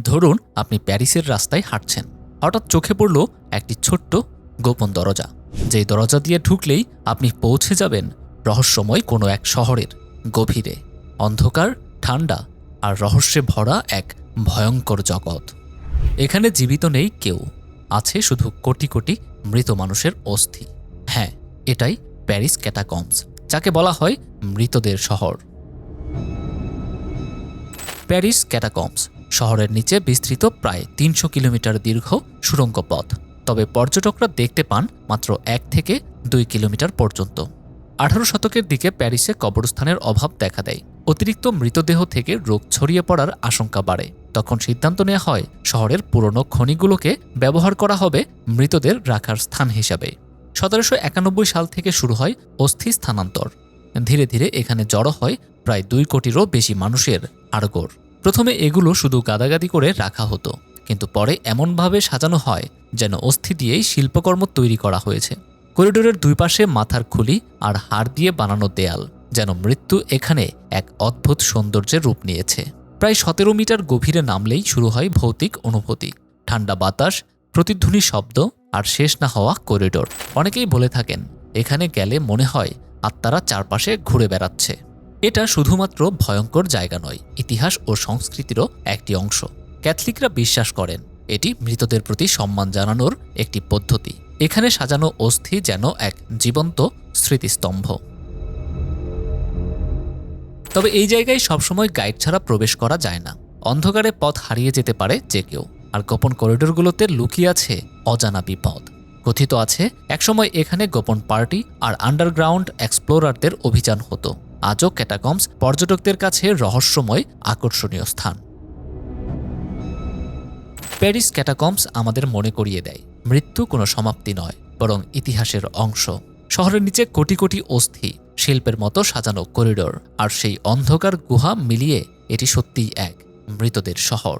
ধরুন আপনি প্যারিসের রাস্তায় হাঁটছেন। হঠাৎ চোখে পড়ল একটি ছোট্ট গোপন দরজা। যেই দরজা দিয়ে ঢুকলেই আপনি পৌঁছে যাবেন রহস্যময় কোনো এক শহরের গভীরে। অন্ধকার, ঠান্ডা আর রহস্যে ভরা এক ভয়ঙ্কর জগৎ। এখানে জীবিত নেই কেউ। আছে শুধু কোটি কোটি মৃত মানুষের অস্থি। হ্যাঁ এটাই প্যারিস ক্যাটাকমস যাকে বলা হয় মৃতদের শহর। প্যারিস ক্যাটাকমস শহরের নিচে বিস্তৃত প্রায় তিনশো কিলোমিটার দীর্ঘ সুড়ঙ্গ পথ। তবে পর্যটকরা দেখতে পান মাত্র এক থেকে দুই কিলোমিটার পর্যন্ত। আঠারো শতকের দিকে প্যারিসে কবরস্থানের অভাব দেখা দেয়। অতিরিক্ত মৃতদেহ থেকে রোগ ছড়িয়ে পড়ার আশঙ্কা বাড়ে। তখন সিদ্ধান্ত নেওয়া হয়, শহরের পুরনো খনিগুলোকে ব্যবহার করা হবে মৃতদের রাখার স্থান হিসাবে। সতেরোশো একানব্বই সাল থেকে শুরু হয় অস্থি স্থানান্তর। ধীরে ধীরে এখানে জড়ো হয় প্রায় দুই কোটিরও বেশি মানুষের আড়গোড়। প্রথমে এগুলো শুধু গাদাগাদি করে রাখা হতো, কিন্তু পরে এমনভাবে সাজানো হয় যেন অস্থি দিয়েই শিল্পকর্ম তৈরি করা হয়েছে। করিডোরের দুই পাশে মাথার খুলি আর হাড় দিয়ে বানানো দেয়াল যেন মৃত্যু এখানে এক অদ্ভুত সৌন্দর্যের রূপ নিয়েছে। প্রায় সতেরো মিটার গভীরে নামলেই শুরু হয় ভৌতিক অনুভূতি। ঠান্ডা বাতাস, প্রতিধ্বনি শব্দ আর শেষ না হওয়া করিডোর। অনেকেই বলে থাকেন, এখানে গেলে মনে হয় আত্মারা চারপাশে ঘুরে বেড়াচ্ছে। এটা শুধুমাত্র ভয়ঙ্কর জায়গা নয়, ইতিহাস ও সংস্কৃতিরও একটি অংশ। ক্যাথলিকরা বিশ্বাস করেন, এটি মৃতদের প্রতি সম্মান জানানোর একটি পদ্ধতি। এখানে সাজানো অস্থি যেন এক জীবন্ত স্মৃতিস্তম্ভ। তবে এই জায়গায় সবসময় গাইড ছাড়া প্রবেশ করা যায় না। অন্ধকারে পথ হারিয়ে যেতে পারে যে কেউ। আর গোপন করিডোরগুলোতে লুকিয়ে আছে অজানা বিপদ। কথিত আছে, একসময় এখানে গোপন পার্টি আর আন্ডারগ্রাউন্ড এক্সপ্লোরারদের অভিযান হতো। আজও ক্যাটাকমস পর্যটকদের কাছে রহস্যময়, আকর্ষণীয় স্থান। প্যারিস ক্যাটাকমস আমাদের মনে করিয়ে দেয়, মৃত্যু কোনো সমাপ্তি নয়, বরং ইতিহাসের অংশ। শহরের নিচে কোটি কোটি অস্থি, শিল্পের মতো সাজানো করিডোর আর সেই অন্ধকার গুহা মিলিয়ে এটি সত্যিই এক, মৃতদের শহর।